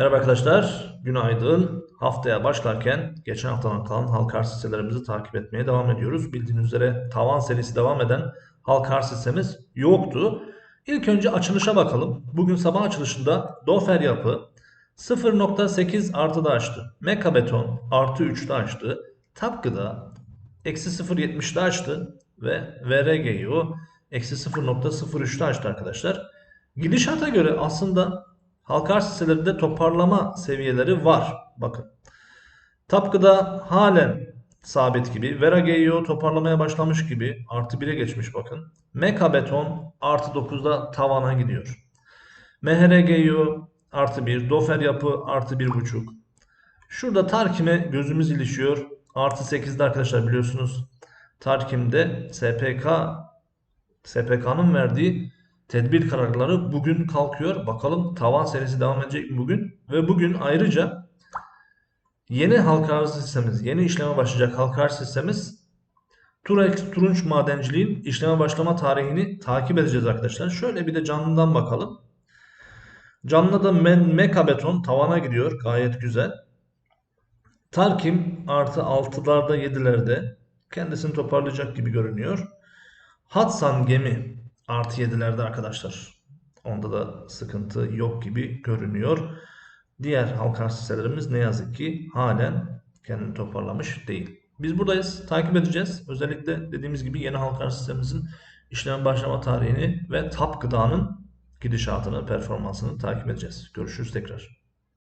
Merhaba arkadaşlar, günaydın. Haftaya başlarken geçen haftadan kalan halka arz hisselerimizi takip etmeye devam ediyoruz. Bildiğiniz üzere tavan serisi devam eden halka arz hissemiz yoktu. İlk önce açılışa bakalım. Bugün sabah açılışında Dofer Yapı 0.8 artıda açtı. Meka artı 3'te açtı. Tapgıda eksi 0.70'de açtı. Ve VRGU eksi 0.03'te açtı arkadaşlar. Gidişata göre aslında halka arz hisselerinde toparlama seviyeleri var. Bakın. Tapkı'da halen sabit gibi. Vera GEO toparlamaya başlamış gibi. Artı 1'e geçmiş bakın. Meka Beton artı 9'da tavana gidiyor. MHRGU artı 1. Dofer Yapı artı 1.5. Şurada Tarkim'e gözümüz ilişiyor. Artı 8'de arkadaşlar biliyorsunuz. Tarkim'de SPK SPK'nın verdiği tedbir kararları bugün kalkıyor. Bakalım tavan serisi devam edecek mi bugün? Ve bugün ayrıca yeni halka arz hissemiz, yeni işleme başlayacak halka arz hissemiz Turex Turunç Madenciliğin işleme başlama tarihini takip edeceğiz arkadaşlar. Şöyle bir de canlıdan bakalım. Canlıda da Men Meka Beton tavana gidiyor. Gayet güzel. Tarkim artı 6'larda 7'lerde kendisini toparlayacak gibi görünüyor. Hatsan gemi artı 7'lerde arkadaşlar. Onda da sıkıntı yok gibi görünüyor. Diğer halka hisselerimiz ne yazık ki halen kendini toparlamış değil. Biz buradayız. Takip edeceğiz. Özellikle dediğimiz gibi yeni halka sistemimizin işlem başlama tarihini ve TAP gıdanın gidişatını, performansını takip edeceğiz. Görüşürüz tekrar.